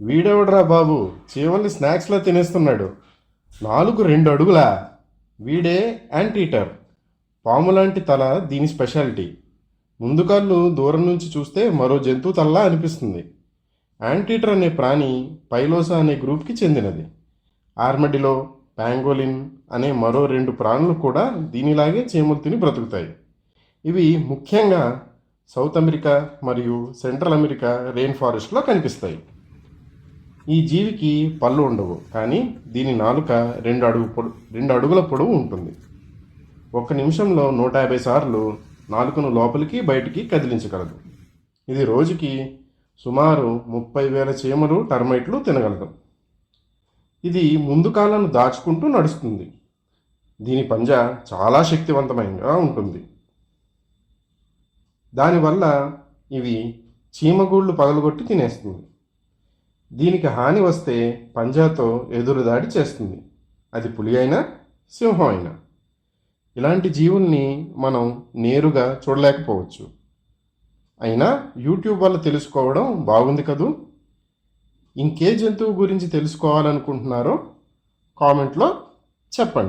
వీడెవడ్రా బాబు? చీమల్ని స్నాక్స్లో తినేస్తున్నాడు. నాలుగు రెండు అడుగులా. వీడే యాంటీటర్ పాము లాంటి తల దీని స్పెషాలిటీ ముందు కాళ్ళు దూరం నుంచి చూస్తే మరో జంతువు తల్లా అనిపిస్తుంది. యాంటీటర్ అనే ప్రాణి పైలోసా అనే గ్రూప్కి చెందినది. ఆర్మడిలో ప్యాంగోలిన్ అనే మరో రెండు ప్రాణులు కూడా దీనిలాగే చీమలు తిని బ్రతుకుతాయి. ఇవి ముఖ్యంగా సౌత్ అమెరికా మరియు సెంట్రల్ అమెరికా రెయిన్ ఫారెస్ట్లో కనిపిస్తాయి. ఈ జీవికి పళ్ళు ఉండవు కానీ దీని నాలుక రెండు అడుగు పొడు రెండు అడుగుల పొడవు ఉంటుంది. ఒక్క నిమిషంలో నూట యాభై సార్లు నాలుకను లోపలికి బయటికి కదిలించగలదు. ఇది రోజుకి సుమారు ముప్పై వేల చీమలు టర్మైట్లు తినగలదు. ఇది ముందు కాలను దాచుకుంటూ నడుస్తుంది. దీని పంజా చాలా శక్తివంతమైనగా ఉంటుంది. దానివల్ల ఇవి చీమగూళ్ళు పగలగొట్టి తినేస్తుంది. దీనికి హాని వస్తే పంజాతో ఎదురుదాడి చేస్తుంది. అది పులి అయినా సింహం అయినా. ఇలాంటి జీవుల్ని మనం నేరుగా చూడలేకపోవచ్చు. అయినా యూట్యూబ్ వల్ల తెలుసుకోవడం బాగుంది కదూ? ఇంకే జంతువు గురించి తెలుసుకోవాలనుకుంటున్నారో కామెంట్లో చెప్పండి.